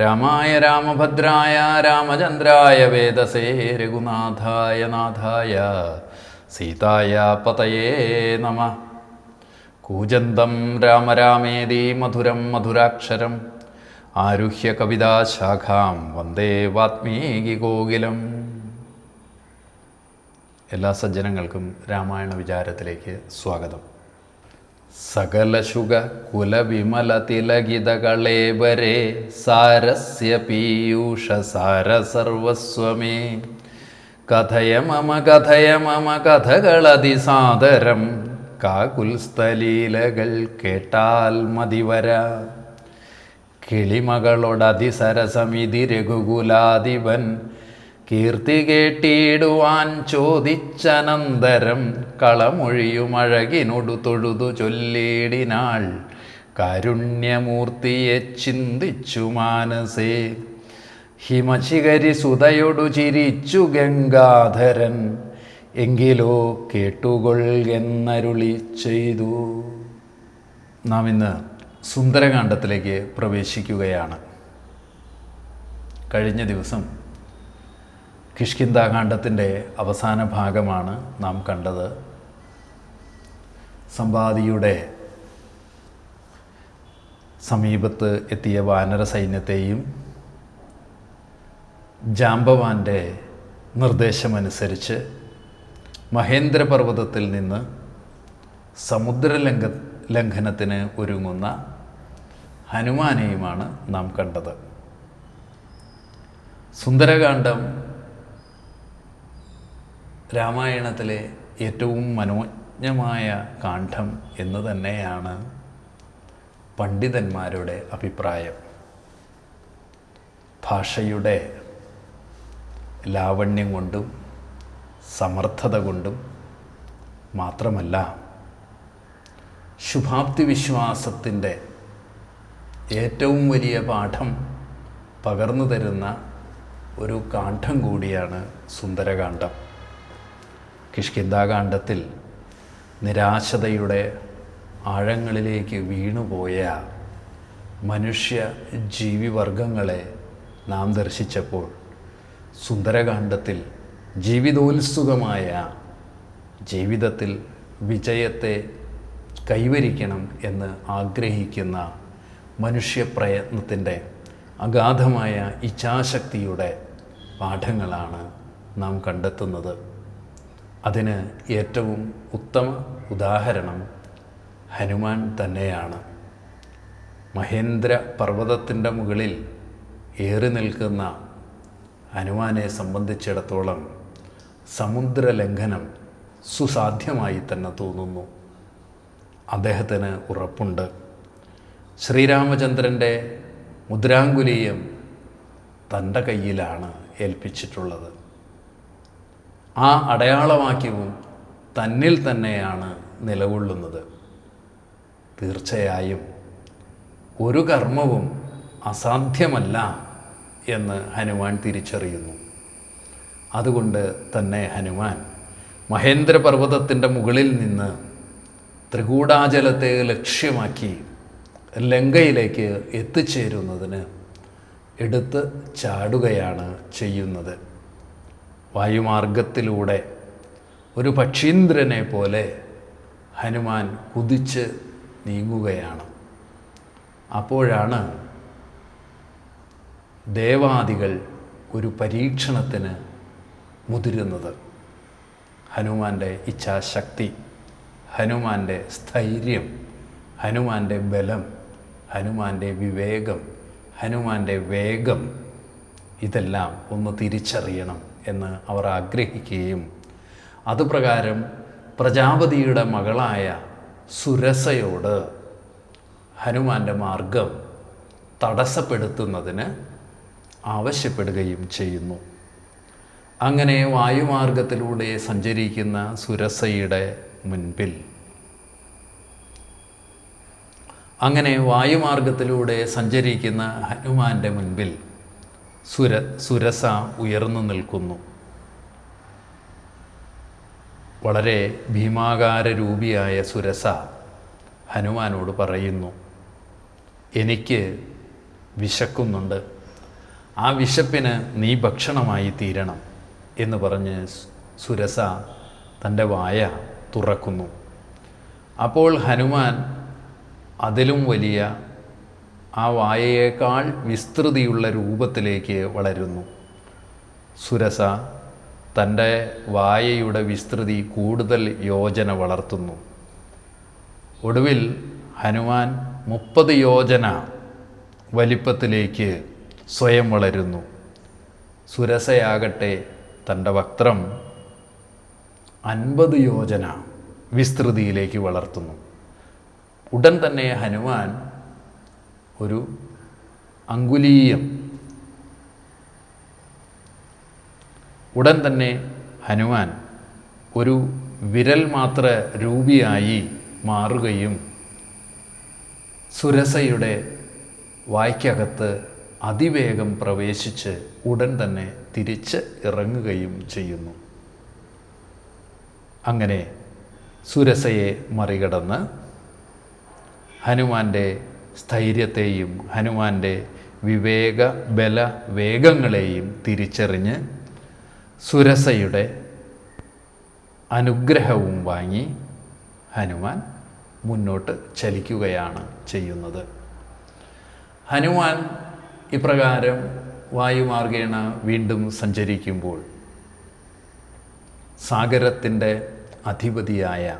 രാമായ രാമഭദ്രായ രാമചന്ദ്രായ വേദസേ രഘുനാഥായ നാഥായ സീതായ പതയേ നമ. കൂജന്തം രാമരാമേതി മധുരം മധുരാക്ഷരം ആരുഹ്യ കവിതാശാഖാം വന്ദേ വാത്മീകി ഗോകുലം. എല്ലാ സജ്ജനങ്ങൾക്കും രാമായണ വിചാരത്തിലേക്ക് സ്വാഗതം. സകലശുക കുലവിമല തിലകിതകളേവരേ സാരസ്യ പീയൂഷ സാര സർവസ്വമേ. കഥയ മമ കഥയ മമ കഥകളതിസാദരം. കാകുൽസ്ഥലീലകൾ കേട്ടാൽ മതിവര. കിളിമകളോടതിസരസമിതി രഘുകുലാധിപൻ കീർത്തി കേട്ടിടുവാൻ ചോദിച്ചനന്തരം കളമൊഴിയുമഴകിനൊടു തൊഴുതു ചൊല്ലിയിടിനാൾ കാരുണ്യമൂർത്തിയെ ചിന്തിച്ചു മാനസേ ഹിമശിഖരി സുതയൊടു ചിരിച്ചു ഗംഗാധരൻ എങ്കിലോ കേട്ടുകൊള്ളുന്നരുളി ചെയ്തു. നാം ഇന്ന് സുന്ദരകാന്ഡത്തിലേക്ക് പ്രവേശിക്കുകയാണ്. കഴിഞ്ഞ ദിവസം കിഷ്കിന്താകാന്ഡത്തിന്റെ അവസാന ഭാഗമാണ് നാം കണ്ടത്. സമ്പാദിയുടെ സമീപത്ത് എത്തിയ വാനര സൈന്യത്തെയും ജാമ്പവാന്റെ നിർദ്ദേശമനുസരിച്ച് മഹേന്ദ്രപർവതത്തിൽ നിന്ന് സമുദ്രലംഘ ലംഘനത്തിന് ഒരുങ്ങുന്ന ഹനുമാനെയുമാണ് നാം കണ്ടത്. സുന്ദരകാന്ഡം രാമായണത്തിലെ ഏറ്റവും മനോജ്ഞമായ കാണ്ഡം എന്ന് തന്നെയാണ് പണ്ഡിതന്മാരുടെ അഭിപ്രായം. ഭാഷയുടെ ലാവണ്യം കൊണ്ടും സമർത്ഥത കൊണ്ടും മാത്രമല്ല ശുഭാപ്തി വിശ്വാസത്തിന്റെ ഏറ്റവും വലിയ പാഠം പകർന്നു തരുന്ന ഒരു കാണ്ഡം കൂടിയാണ് സുന്ദരകാന്ഡം. കിഷ്കിന്താകാന്ഡത്തിൽ നിരാശതയുടെ ആഴങ്ങളിലേക്ക് വീണുപോയ മനുഷ്യ ജീവിവർഗങ്ങളെ നാം ദർശിച്ചപ്പോൾ സുന്ദരകാന്ഡത്തിൽ ജീവിതോത്സുകമായ ജീവിതത്തിൽ വിജയത്തെ കൈവരിക്കണം എന്ന് ആഗ്രഹിക്കുന്ന മനുഷ്യപ്രയത്നത്തിന്റെ അഗാധമായ ഇച്ഛാശക്തിയുടെ പാഠങ്ങളാണ് നാം കണ്ടെത്തുന്നത്. അതിന് ഏറ്റവും ഉത്തമ ഉദാഹരണം ഹനുമാൻ തന്നെയാണ്. മഹേന്ദ്ര പർവതത്തിന്റെ മുകളിൽ ഏറി നിൽക്കുന്ന ഹനുമാനെ സംബന്ധിച്ചിടത്തോളം സമുദ്രലംഘനം സുസാധ്യമായി തന്നെ തോന്നുന്നു. അദ്ദേഹത്തിന് ഉറപ്പുണ്ട്. ശ്രീരാമചന്ദ്രന്റെ മുദ്രാങ്കുലീയം തന്റെ കയ്യിലാണ് ഏൽപ്പിച്ചിട്ടുള്ളത്. ആ അടയാളവാക്യവും തന്നിൽ തന്നെയാണ് നിലകൊള്ളുന്നത്. തീർച്ചയായും ഒരു കർമ്മവും അസാധ്യമല്ല എന്ന് ഹനുമാൻ തിരിച്ചറിയുന്നു. അതുകൊണ്ട് തന്നെ ഹനുമാൻ മഹേന്ദ്രപർവതത്തിന്റെ മുകളിൽ നിന്ന് ത്രികൂടാചലത്തെ ലക്ഷ്യമാക്കി ലങ്കയിലേക്ക് എത്തിച്ചേരുന്നതിന് എടുത്ത് ചാടുകയാണ് ചെയ്യുന്നത്. വായുമാർഗത്തിലൂടെ ഒരു പക്ഷീന്ദ്രനെ പോലെ ഹനുമാൻ കുതിച്ച് നീങ്ങുകയാണ്. അപ്പോഴാണ് ദേവാദികൾ ഒരു പരീക്ഷണത്തിന് മുതിരുന്നത്. ഹനുമാന്റെ ഇച്ഛാശക്തി ഹനുമാന്റെ സ്ഥൈര്യം ഹനുമാന്റെ ബലം ഹനുമാന്റെ വിവേകം ഹനുമാന്റെ വേഗം ഇതെല്ലാം ഒന്ന് തിരിച്ചറിയണം. എന്ന് അവർ ആഗ്രഹിക്കുകയും അതുപ്രകാരം പ്രജാപതിയുടെ മകളായ സുരസയോട് ഹനുമാന്റെ മാർഗം തടസ്സപ്പെടുത്തുന്നതിന് ആവശ്യപ്പെടുകയും ചെയ്യുന്നു. അങ്ങനെ വായുമാർഗത്തിലൂടെ സഞ്ചരിക്കുന്ന സുരസയുടെ മുൻപിൽ. അങ്ങനെ വായുമാർഗത്തിലൂടെ സഞ്ചരിക്കുന്ന ഹനുമാന്റെ മുൻപിൽ സുര സുരസ ഉയർന്നു നിൽക്കുന്നു. വളരെ ഭീമാകാര രൂപിയായ സുരസ ഹനുമാനോട് പറയുന്നു എനിക്ക് വിശക്കുന്നുണ്ട്. ആ വിശപ്പിന് നീ ഭക്ഷണമായി തീരണം എന്ന് പറഞ്ഞ് സുരസ തന്റെ വായ തുറക്കുന്നു. അപ്പോൾ ഹനുമാൻ അതിലും വലിയ ആ വായയേക്കാൾ വിസ്തൃതിയുള്ള രൂപത്തിലേക്ക് വളരുന്നു. സുരസ തന്റെ വായയുടെ വിസ്തൃതി കൂടുതൽ യോജന വളർത്തുന്നു. ഒടുവിൽ ഹനുമാൻ മുപ്പത് യോജന വലിപ്പത്തിലേക്ക് സ്വയം വളരുന്നു. സുരസയാകട്ടെ തന്റെ വക്രം അൻപത് യോജന വിസ്തൃതിയിലേക്ക് വളർത്തുന്നു. ഉടൻ തന്നെ ഹനുമാൻ ഒരു അങ്കുലീയം. ഉടൻ തന്നെ ഹനുമാൻ ഒരു വിരൽ മാത്ര രൂപിയായി മാറുകയും സുരസയുടെ വായ്ക്കകത്ത് അതിവേഗം പ്രവേശിച്ച് ഉടൻ തന്നെ തിരിച്ച് ഇറങ്ങുകയും ചെയ്യുന്നു. അങ്ങനെ സുരസയെ മറികടന്ന് ഹനുമാന്റെ സ്ഥൈര്യത്തെയും ഹനുമാന്റെ വിവേക ബല വേഗങ്ങളെയും തിരിച്ചറിഞ്ഞ് സുരസയുടെ അനുഗ്രഹവും വാങ്ങി ഹനുമാൻ മുന്നോട്ട് ചലിക്കുകയാണ് ചെയ്യുന്നത്. ഹനുമാൻ ഇപ്രകാരം വായുമാർഗേണ വീണ്ടും സഞ്ചരിക്കുമ്പോൾ സാഗരത്തിന്റെ അധിപതിയായ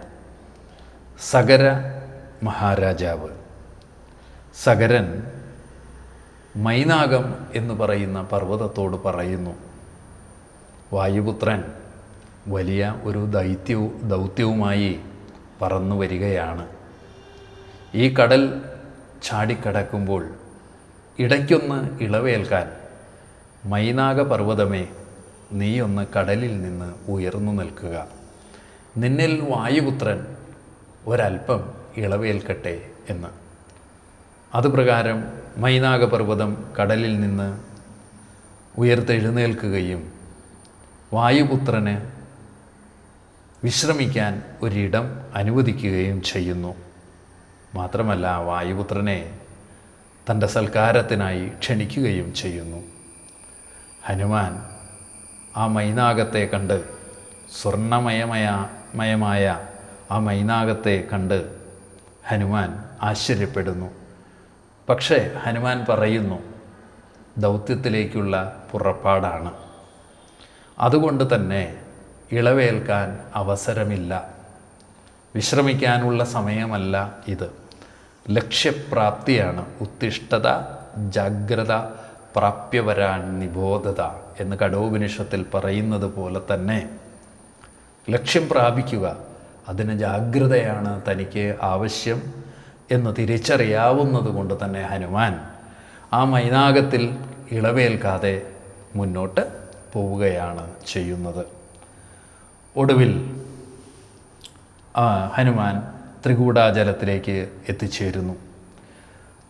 സഗര മഹാരാജാവ് സഗരൻ മൈനാകം എന്ന് പറയുന്ന പർവതത്തോട് പറയുന്നു. വായുപുത്രൻ വലിയ ഒരു ദൈത്യവും ദൗത്യവുമായി പറന്നു വരികയാണ്. ഈ കടൽ ചാടിക്കടക്കുമ്പോൾ ഇടയ്ക്കൊന്ന് ഇളവേൽക്കാൻ മൈനാക പർവതമേ നീയൊന്ന് കടലിൽ നിന്ന് ഉയർന്നു നിൽക്കുക. നിന്നിൽ വായുപുത്രൻ ഒരൽപ്പം ഇളവേൽക്കട്ടെ എന്ന്. അതുപ്രകാരം മൈനാഗപർവതം കടലിൽ നിന്ന് ഉയർത്തെഴുന്നേൽക്കുകയും വായുപുത്രന് വിശ്രമിക്കാൻ ഒരിടം അനുവദിക്കുകയും ചെയ്യുന്നു. മാത്രമല്ല വായുപുത്രനെ തന്റെ സൽക്കാരത്തിനായി ക്ഷണിക്കുകയും ചെയ്യുന്നു. ഹനുമാൻ ആ മൈനാകത്തെ കണ്ട് സ്വർണമയമയ മയമായ ആ മൈനാകത്തെ കണ്ട് ഹനുമാൻ ആശ്ചര്യപ്പെടുന്നു. പക്ഷേ ഹനുമാൻ പറയുന്നു ദൗത്യത്തിലേക്കുള്ള പുറപ്പാടാണ്. അതുകൊണ്ട് തന്നെ ഇളവേൽക്കാൻ അവസരമില്ല. വിശ്രമിക്കാനുള്ള സമയമല്ല ഇത്. ലക്ഷ്യപ്രാപ്തിയാണ് ഉത്തിഷ്ഠത ജാഗ്രത പ്രാപ്യവരാൻ നിബോധത എന്ന് കടോപനിഷത്തിൽ പറയുന്നത് പോലെ തന്നെ ലക്ഷ്യം പ്രാപിക്കുക അതിന് ജാഗ്രതയാണ് തനിക്ക് ആവശ്യം. എന്ന് തിരിച്ചറിയാവുന്നത് കൊണ്ട് തന്നെ ഹനുമാൻ ആ മൈനാകത്തിൽ ഇളവേൽക്കാതെ മുന്നോട്ട് പോവുകയാണ് ചെയ്യുന്നത്. ഒടുവിൽ ഹനുമാൻ ത്രികൂടാജലത്തിലേക്ക് എത്തിച്ചേരുന്നു.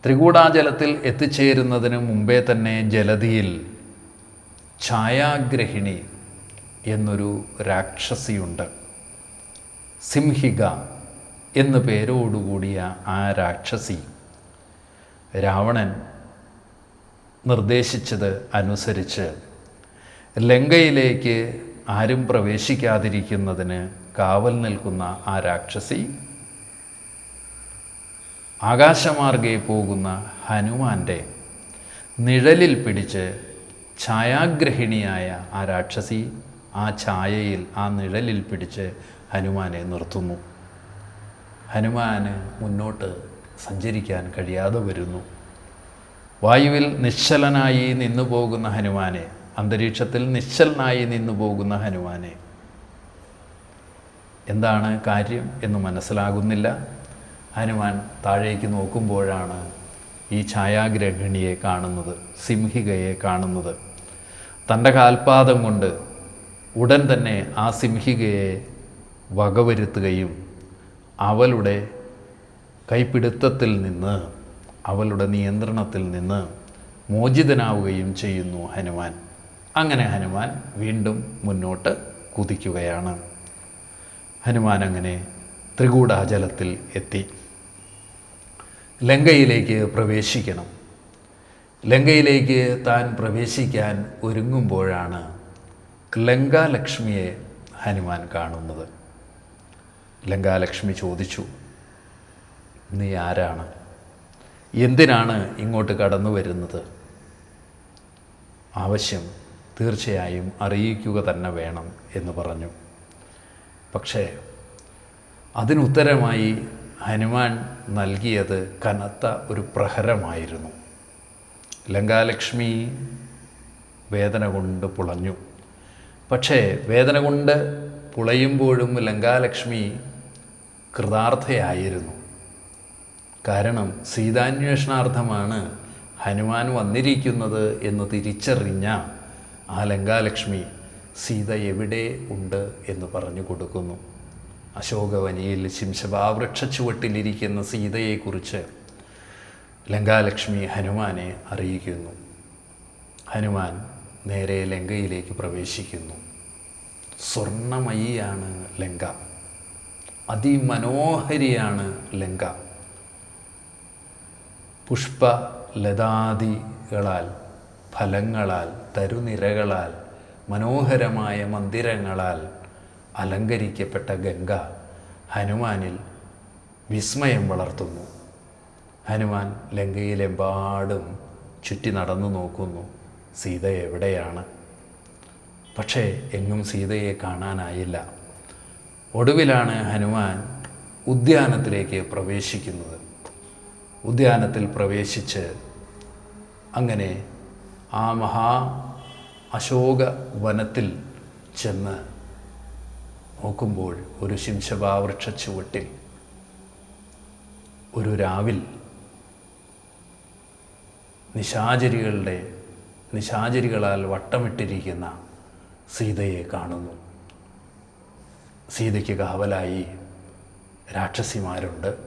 ത്രികൂടാജലത്തിൽ എത്തിച്ചേരുന്നതിന് മുമ്പേ തന്നെ ജലധിയിൽ ഛായാഗ്രഹിണി എന്നൊരു രാക്ഷസിയുണ്ട്. സിംഹിക എന്നു പേരോടുകൂടിയ ആ രാക്ഷസി രാവണൻ നിർദ്ദേശിച്ചത് അനുസരിച്ച് ലങ്കയിലേക്ക് ആരും പ്രവേശിക്കാതിരിക്കുന്നതിന് കാവൽ നിൽക്കുന്ന ആ രാക്ഷസി ആകാശമാർഗേ പോകുന്ന ഹനുമാന്റെ നിഴലിൽ പിടിച്ച് ഛായാഗ്രഹിണിയായ ആ രാക്ഷസി ആ ഛായയിൽ ആ നിഴലിൽ പിടിച്ച് ഹനുമാനെ നിർത്തുന്നു. ഹനുമാന് മുന്നോട്ട് സഞ്ചരിക്കാൻ കഴിയാതെ വരുന്നു. വായുവിൽ നിശ്ചലനായി നിന്നു പോകുന്ന ഹനുമാനെ അന്തരീക്ഷത്തിൽ നിശ്ചലനായി നിന്നു പോകുന്ന ഹനുമാനെ. എന്താണ് കാര്യം എന്ന് മനസ്സിലാകുന്നില്ല. ഹനുമാൻ താഴേക്ക് നോക്കുമ്പോഴാണ് ഈ ഛായാഗ്രഹിണിയെ കാണുന്നത് സിംഹികയെ കാണുന്നത്. തന്റെ കാൽപാദം കൊണ്ട് ഉടൻ തന്നെ ആ സിംഹികയെ വകവരുത്തുകയും അവളുടെ കൈപ്പിടുത്തത്തിൽ നിന്ന് അവളുടെ നിയന്ത്രണത്തിൽ നിന്ന് മോചിതനാവുകയും ചെയ്യുന്നു ഹനുമാൻ. അങ്ങനെ ഹനുമാൻ വീണ്ടും മുന്നോട്ട് കുതിക്കുകയാണ്. ഹനുമാൻ അങ്ങനെ ത്രികൂടാചലത്തിൽ എത്തി. ലങ്കയിലേക്ക് പ്രവേശിക്കണം. ലങ്കയിലേക്ക് താൻ പ്രവേശിക്കാൻ ഒരുങ്ങുമ്പോഴാണ് ലങ്കാലക്ഷ്മിയെ ഹനുമാൻ കാണുന്നത്. ലങ്കാലക്ഷ്മി ചോദിച്ചു നീ ആരാണ്? എന്തിനാണ് ഇങ്ങോട്ട് കടന്നു വരുന്നത്? ആവശ്യം തീർച്ചയായും അറിയിക്കുക തന്നെ വേണം എന്ന് പറഞ്ഞു. പക്ഷേ അതിനുത്തരമായി ഹനുമാൻ നൽകിയത് കനത്ത ഒരു പ്രഹരമായിരുന്നു. ലങ്കാലക്ഷ്മി വേദന കൊണ്ട് പുളഞ്ഞു. പക്ഷേ വേദന കൊണ്ട് പുളയുമ്പോഴും ലങ്കാലക്ഷ്മി കൃതാർത്ഥയായിരുന്നു. കാരണം സീതാന്വേഷണാർത്ഥമാണ് ഹനുമാൻ വന്നിരിക്കുന്നത് എന്ന് തിരിച്ചറിഞ്ഞ ആ ലങ്കാലക്ഷ്മി സീത എവിടെ ഉണ്ട് എന്ന് പറഞ്ഞു കൊടുക്കുന്നു. അശോകവനിയിൽ ശിംശഭാവൃക്ഷ ചുവട്ടിലിരിക്കുന്ന സീതയെക്കുറിച്ച് ലങ്കാലക്ഷ്മി ഹനുമാനെ അറിയിക്കുന്നു. ഹനുമാൻ നേരെ ലങ്കയിലേക്ക് പ്രവേശിക്കുന്നു. സ്വർണമയിയാണ് ലങ്ക. അതിമനോഹരിയാണ് ലങ്ക. പുഷ്പ ലതാദികളാൽ ഫലങ്ങളാൽ തരുനിരകളാൽ മനോഹരമായ മന്ദിരങ്ങളാൽ അലങ്കരിക്കപ്പെട്ട ഗംഗ ഹനുമാനിൽ വിസ്മയം വളർത്തുന്നു. ഹനുമാൻ ലങ്കയിലെമ്പാടും ചുറ്റി നടന്നു നോക്കുന്നു. സീത എവിടെയാണ്? പക്ഷേ എങ്ങും സീതയെ കാണാനായില്ല. ഒടുവിലാണ് ഹനുമാൻ ഉദ്യാനത്തിലേക്ക് പ്രവേശിക്കുന്നത്. ഉദ്യാനത്തിൽ പ്രവേശിച്ച് അങ്ങനെ ആ മഹാ അശോക വനത്തിൽ ചെന്ന് നോക്കുമ്പോൾ ഒരു ശിംശഭാവൃക്ഷ ചുവട്ടിൽ ഒരു രാവിൽ നിശാചരികളുടെ നിശാചരികളാൽ വട്ടമിട്ടിരിക്കുന്ന സീതയെ കാണുന്നു. സീതയ്ക്ക് കാവലായി രാക്ഷസിമാരുണ്ട്.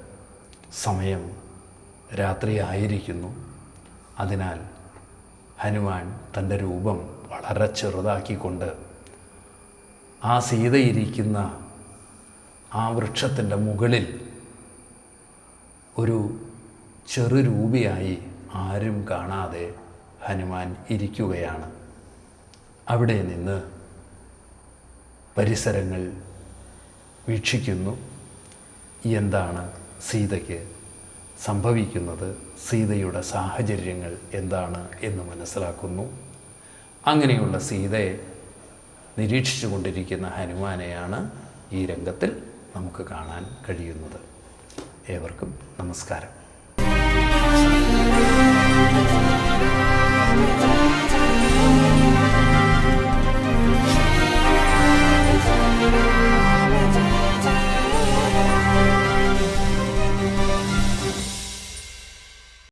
സമയം രാത്രിയായിരിക്കുന്നു. അതിനാൽ ഹനുമാൻ തന്റെ രൂപം വളരെ ചെറുതാക്കിക്കൊണ്ട് ആ സീതയിരിക്കുന്ന ആ വൃക്ഷത്തിന്റെ മുകളിൽ ഒരു ചെറു രൂപിയായി ആരും കാണാതെ ഹനുമാൻ ഇരിക്കുകയാണ്. അവിടെ നിന്ന് പരിസരങ്ങൾ വീക്ഷിക്കുന്നു. എന്താണ് സീതയ്ക്ക് സംഭവിക്കുന്നത്? സീതയുടെ സാഹചര്യങ്ങൾ എന്താണ് എന്ന് മനസ്സിലാക്കുന്നു. അങ്ങനെയുള്ള സീതയെ നിരീക്ഷിച്ചു കൊണ്ടിരിക്കുന്ന ഹനുമാനെയാണ് ഈ രംഗത്തിൽ നമുക്ക് കാണാൻ കഴിയുന്നത്. ഏവർക്കും നമസ്കാരം.